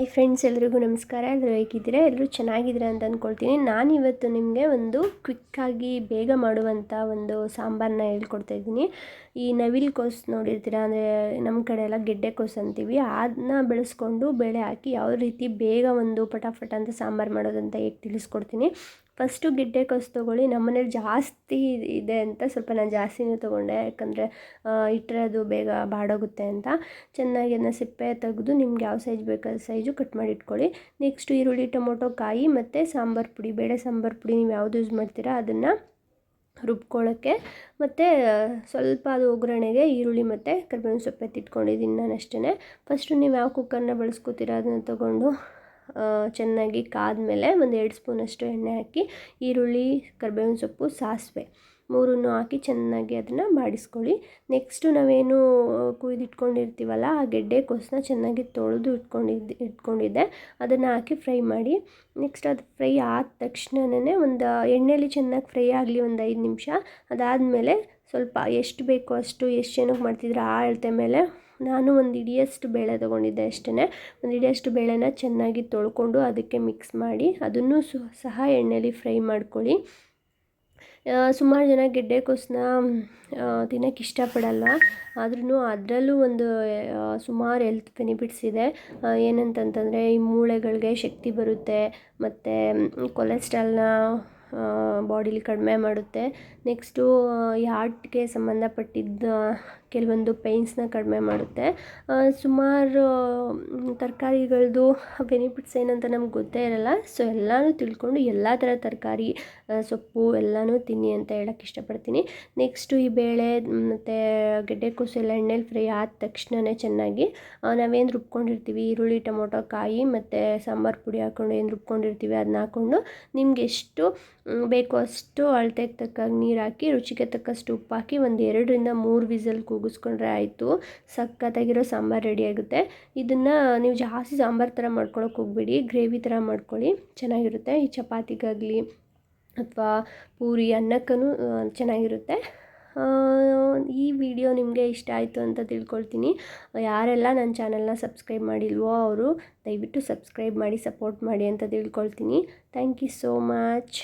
Hi friends ಎಲ್ರಿಗೂ ನಮಸ್ಕಾರ. ಎಲ್ಲರೂ ಹೇಗಿದ್ದೀರಾ? ಎಲ್ಲರೂ ಚೆನ್ನಾಗಿದ್ದೀರಾ ಅಂತ ಅಂದ್ಕೊಳ್ತೀನಿ ನಾನಿವತ್ತು ನಿಮಗೆ ಒಂದು ಕ್ವಿಕ್ಕಾಗಿ ಬೇಗ ಮಾಡುವಂಥ ಒಂದು ಸಾಂಬಾರನ್ನ ಹೇಳ್ಕೊಡ್ತಾ ಇದ್ದೀನಿ. ಈ ನವಿಲು ಕೋಸು ನೋಡಿರ್ತೀರ? ಅಂದರೆ ನಮ್ಮ ಕಡೆ ಎಲ್ಲ ಗೆಡ್ಡೆ ಕೋಸು ಅಂತೀವಿ. ಅದನ್ನ ಬೆಳೆಸ್ಕೊಂಡು ಬೇಳೆ ಹಾಕಿ ಯಾವ ರೀತಿ ಬೇಗ ಒಂದು ಪಟಾಫಟ ಅಂತ ಸಾಂಬಾರು ಮಾಡೋದಂತ ಹೇಗೆ ತಿಳಿಸ್ಕೊಡ್ತೀನಿ. ಫಸ್ಟು ಗೆಡ್ಡೆ ಕೋಸು ತೊಗೊಳ್ಳಿ ನಮ್ಮನೇಲಿ ಜಾಸ್ತಿ ಇದೆ ಅಂತ ಸ್ವಲ್ಪ ನಾನು ಜಾಸ್ತಿನೇ ತೊಗೊಂಡೆ. ಯಾಕಂದರೆ ಇಟ್ಟರೆ ಅದು ಬೇಗ ಬಾಡೋಗುತ್ತೆ ಅಂತ. ಚೆನ್ನಾಗಿ ಅದನ್ನ ಸಿಪ್ಪೆ ತೆಗೆದು ನಿಮ್ಗೆ ಯಾವ ಸೈಜ್ ಬೇಕಾದ ಸೈಜು ಕಟ್ ಮಾಡಿ ಇಟ್ಕೊಳ್ಳಿ. ನೆಕ್ಸ್ಟು ಈರುಳ್ಳಿ, ಟೊಮೊಟೊ, ಕಾಯಿ ಮತ್ತು ಸಾಂಬಾರು ಪುಡಿ, ಬೇಳೆ ಸಾಂಬಾರು ಪುಡಿ ನೀವು ಯಾವುದು ಯೂಸ್ ಮಾಡ್ತೀರಾ ಅದನ್ನು ರುಬ್ಕೊಳ್ಳೋಕ್ಕೆ. ಮತ್ತು ಸ್ವಲ್ಪ ಅದು ಒಗ್ಗರಣೆಗೆ ಈರುಳ್ಳಿ ಮತ್ತು ಕರ್ಬೇವಿನ ಸೊಪ್ಪು ತಿಟ್ಕೊಂಡಿದ್ದೀನಿ ನಾನು ಅಷ್ಟೇ ಫಸ್ಟು ನೀವು ಯಾವ ಕುಕ್ಕರ್ನ ಬಳಸ್ಕೊತೀರಾ ಅದನ್ನು ತೊಗೊಂಡು ಚೆನ್ನಾಗಿ ಕಾದ್ಮೇಲೆ ಒಂದು ಎರಡು ಸ್ಪೂನಷ್ಟು ಎಣ್ಣೆ ಹಾಕಿ, ಈರುಳ್ಳಿ, ಕರ್ಬೇವಿನ ಸೊಪ್ಪು, ಸಾಸಿವೆ ಮೂರನ್ನು ಹಾಕಿ ಚೆನ್ನಾಗಿ ಅದನ್ನು ಬಾಡಿಸ್ಕೊಳ್ಳಿ ನೆಕ್ಸ್ಟು ನಾವೇನು ಕುಯ್ದಿಟ್ಕೊಂಡಿರ್ತೀವಲ್ಲ, ಆ ಗೆಡ್ಡೆ ಕೋಸನ್ನ ಚೆನ್ನಾಗಿ ತೊಳೆದು ಇಟ್ಕೊಂಡಿದ್ದು, ಇಟ್ಕೊಂಡಿದ್ದೆ. ಅದನ್ನು ಹಾಕಿ ಫ್ರೈ ಮಾಡಿ. ನೆಕ್ಸ್ಟ್ ಅದು ಫ್ರೈ ಆದ ತಕ್ಷಣನೇ ಒಂದು ಎಣ್ಣೆಯಲ್ಲಿ ಚೆನ್ನಾಗಿ ಫ್ರೈ ಆಗಲಿ ಒಂದು ಐದು ನಿಮಿಷ. ಅದಾದಮೇಲೆ ಸ್ವಲ್ಪ ಎಷ್ಟು ಬೇಕೋ ಅಷ್ಟು, ಎಷ್ಟು ಜನಕ್ಕೆ ಮಾಡ್ತಿದ್ರೆ ಆ ಅಳತೆ ಮೇಲೆ ನಾನು ಒಂದು ಹಿಡಿಯಷ್ಟು ಬೇಳೆ ತೊಗೊಂಡಿದ್ದೆ ಅಷ್ಟೇ ಒಂದು ಹಿಡಿಯಷ್ಟು ಬೇಳೆನ ಚೆನ್ನಾಗಿ ತೊಳ್ಕೊಂಡು ಅದಕ್ಕೆ ಮಿಕ್ಸ್ ಮಾಡಿ ಅದನ್ನು ಸಹ ಎಣ್ಣೆಯಲ್ಲಿ ಫ್ರೈ ಮಾಡ್ಕೊಳ್ಳಿ. ಸುಮಾರು ಜನ ಗೆಡ್ಡೆಕೋಸನ್ನ ತಿನ್ನೋಕ್ಕೆ ಇಷ್ಟಪಡಲ್ಲ. ಆದ್ರೂ ಅದರಲ್ಲೂ ಒಂದು ಸುಮಾರು ಹೆಲ್ತ್ ಬೆನಿಫಿಟ್ಸ್ ಇದೆ. ಏನಂತಂತಂದರೆ ಈ ಮೂಳೆಗಳಿಗೆ ಶಕ್ತಿ ಬರುತ್ತೆ, ಮತ್ತು ಕೊಲೆಸ್ಟ್ರಾಲ್ನ ಬಾಡಿಲಿ ಕಡಿಮೆ ಮಾಡುತ್ತೆ. ನೆಕ್ಸ್ಟು ಈ ಹಾರ್ಟ್ಗೆ ಸಂಬಂಧಪಟ್ಟಿದ್ದ ಕೆಲವೊಂದು ಪೇಯ್ನ್ಸ್ನ ಕಡಿಮೆ ಮಾಡುತ್ತೆ. ಸುಮಾರು ತರಕಾರಿಗಳದ್ದು ಬೆನಿಫಿಟ್ಸ್ ಏನಂತ ನಮ್ಗೆ ಗೊತ್ತೇ ಇರೋಲ್ಲ. ಸೊ ಎಲ್ಲನೂ ತಿಳ್ಕೊಂಡು ಎಲ್ಲ ಥರ ತರಕಾರಿ ಸೊಪ್ಪು ಎಲ್ಲನೂ ತಿನ್ನಿ ಅಂತ ಹೇಳಕ್ಕೆ ಇಷ್ಟಪಡ್ತೀನಿ. ನೆಕ್ಸ್ಟು ಈ ಬೇಳೆ ಮತ್ತು ಗೆಡ್ಡೆಕೋಸು ಎಲ್ಲ ಎಣ್ಣೆಲಿ ಫ್ರೈ ಆದ ತಕ್ಷಣವೇ ಚೆನ್ನಾಗಿ ನಾವೇನು ರುಬ್ಕೊಂಡಿರ್ತೀವಿ? ಈರುಳ್ಳಿ, ಟೊಮೊಟೊ, ಕಾಯಿ ಮತ್ತು ಸಾಂಬಾರು ಪುಡಿ ಹಾಕ್ಕೊಂಡು ಏನು ರುಬ್ಕೊಂಡಿರ್ತೀವಿ? ಅದನ್ನ ಹಾಕ್ಕೊಂಡು ನಿಮ್ಗೆ ಎಷ್ಟು ಬೇಕೋ ಅಷ್ಟು ಅಳತೆಗೆ ತಕ್ಕಾಗಿ ನೀರು ಹಾಕಿ, ರುಚಿಗೆ ತಕ್ಕಷ್ಟು ಉಪ್ಪು ಹಾಕಿ ಒಂದು ಎರಡರಿಂದ ಮೂರು ವಿಸಲ್ ಕೂಗಿಸ್ಕೊಂಡ್ರೆ ಆಯಿತು. ಸಖತ್ತಾಗಿರೋ ಸಾಂಬಾರು ರೆಡಿ ಆಗುತ್ತೆ. ಇದನ್ನು ನೀವು ಜಾಸ್ತಿ ಸಾಂಬಾರು ಥರ ಮಾಡ್ಕೊಳಕ್ಕೆ ಹೋಗ್ಬೇಡಿ, ಗ್ರೇವಿ ಥರ ಮಾಡ್ಕೊಳ್ಳಿ, ಚೆನ್ನಾಗಿರುತ್ತೆ. ಈ ಚಪಾತಿಗಾಗಲಿ ಅಥವಾ ಪೂರಿ ಅನ್ನಕ್ಕೂ ಚೆನ್ನಾಗಿರುತ್ತೆ. ಈ ವಿಡಿಯೋ ನಿಮಗೆ ಇಷ್ಟ ಆಯಿತು ಅಂತ ತಿಳ್ಕೊಳ್ತೀನಿ. ಯಾರೆಲ್ಲ ನನ್ನ ಚಾನಲ್ನ ಸಬ್ಸ್ಕ್ರೈಬ್ ಮಾಡಿಲ್ವೋ ಅವರು, ದಯವಿಟ್ಟು ಸಬ್ಸ್ಕ್ರೈಬ್ ಮಾಡಿ ಸಪೋರ್ಟ್ ಮಾಡಿ ಅಂತ ತಿಳ್ಕೊಳ್ತೀನಿ. Thank you so much